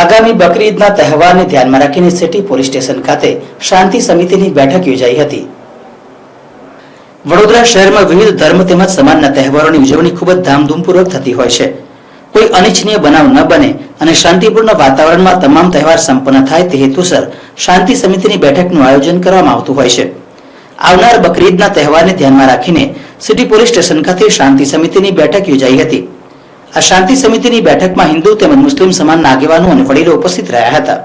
આગામી બકરી ઈદના તહેવારને ધ્યાનમાં રાખીને સિટી પોલીસ સ્ટેશન ખાતે શાંતિ સમિતિની બેઠક યોજાઈ હતી. વડોદરા શહેરમાં વિવિધ ધર્મ તેમજ સમાજના તહેવારોની ઉજવણી ખૂબ જ ધામધૂમપૂર્વક થતી હોય છે. કોઈ અનિચ્છનીય બનાવ ન બને અને શાંતિપૂર્ણ વાતાવરણમાં તમામ તહેવાર સંપન્ન થાય તે હેતુસર શાંતિ સમિતિની બેઠકનું આયોજન કરવામાં આવતું હોય છે. આવનાર બકરી ઈદના તહેવારને ધ્યાનમાં રાખીને સિટી પોલીસ સ્ટેશન ખાતે શાંતિ સમિતિની બેઠક યોજાઈ હતી. આ શાંતિ સમિતિની બેઠકમાં હિન્દુ તેમજ મુસ્લિમ સમાજના આગેવાનો અને વડીલો ઉપસ્થિત રહ્યા હતા.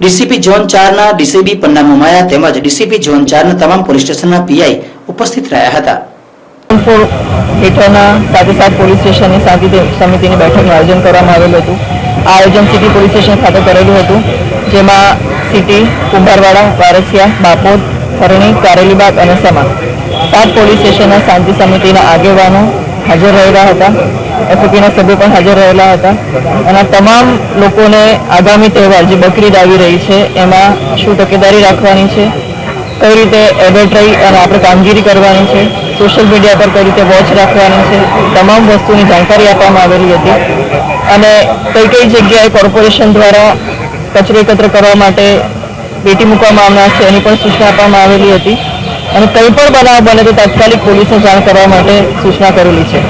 ડીસીપી ઝોન ચારના ડીસીબી પન્ના મોમાયા તેમજ ડીસીપી ઝોન ચારના તમામ પોલીસ સ્ટેશનના પીઆઈ ઉપસ્થિત રહ્યા હતા. હેઠળના સાથે સાત પોલીસ સ્ટેશનની શાંતિ સમિતિની બેઠકનું આયોજન કરવામાં આવેલું હતું. આ આયોજન સિટી પોલીસ સ્ટેશન ખાતે કરેલું હતું. જેમાં સિટી કુંભારવાડા, વારસિયા, બાપોદ, હરણી, કારેલીબાગ અને સમા. સાત પોલીસ સ્ટેશનના શાંતિ સમિતિના આગેવાનો હાજર રહેલા હતા. એફઓપીના સભ્યો પણ હાજર રહેલા હતા. અને તમામ લોકોને આગામી તહેવાર જે બકરીદ આવી રહી છે, એમાં શું તકેદારી રાખવાની છે, કઈ રીતે એલર્ટ રહી અને આપણે કામગીરી કરવાની છે સોશિયલ મીડિયા પર કઈ રીતે વોચ રાખવાની છે, તમામ વસ્તુની જાણકારી આપવામાં આવેલી હતી. અને કઈ કઈ જગ્યાએ કોર્પોરેશન દ્વારા કચરો એકત્ર કરવા માટે પેટી મૂકવામાં આવનાર છે એની પણ સૂચના આપવામાં આવેલી હતી. અને કંઈ પણ બનાવ બને તો તાત્કાલિક પોલીસને જાણ કરવા માટે સૂચના કરેલી છે.